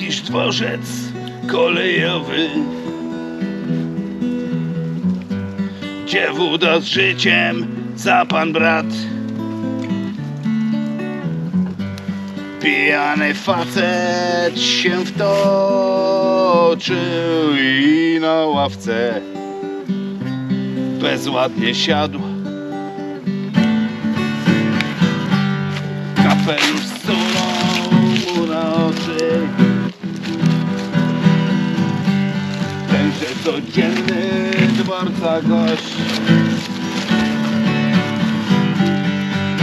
niż dworzec kolejowy. Gdzie woda z życiem za pan brat. Pijany facet się wtoczył i na ławce bezładnie siadł. Kapelusz dworca gość.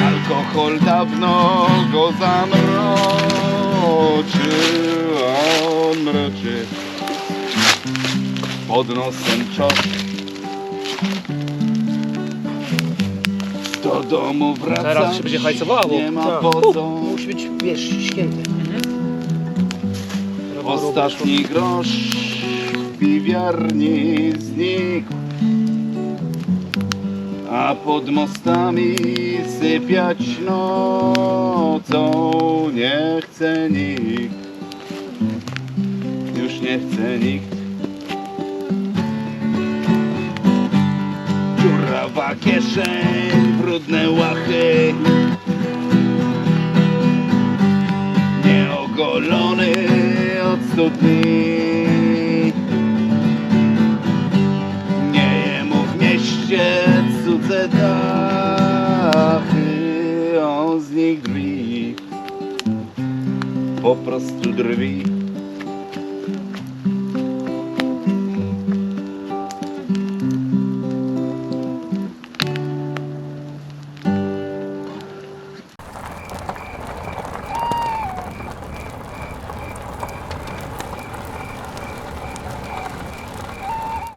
Alkohol dawno go zamroczył, on mroczy pod nosem czos. Do domu wraca. Teraz się będzie hajcowało. Nie ma Tak. po co. Musi być, wiesz, święty. Ostatni grosz piwiarni znikł, a pod mostami sypiać nocą nie chce nikt. Już nie chce nikt. Dziurawa kieszeń, brudne łachy. Nieogolony od stu dachy On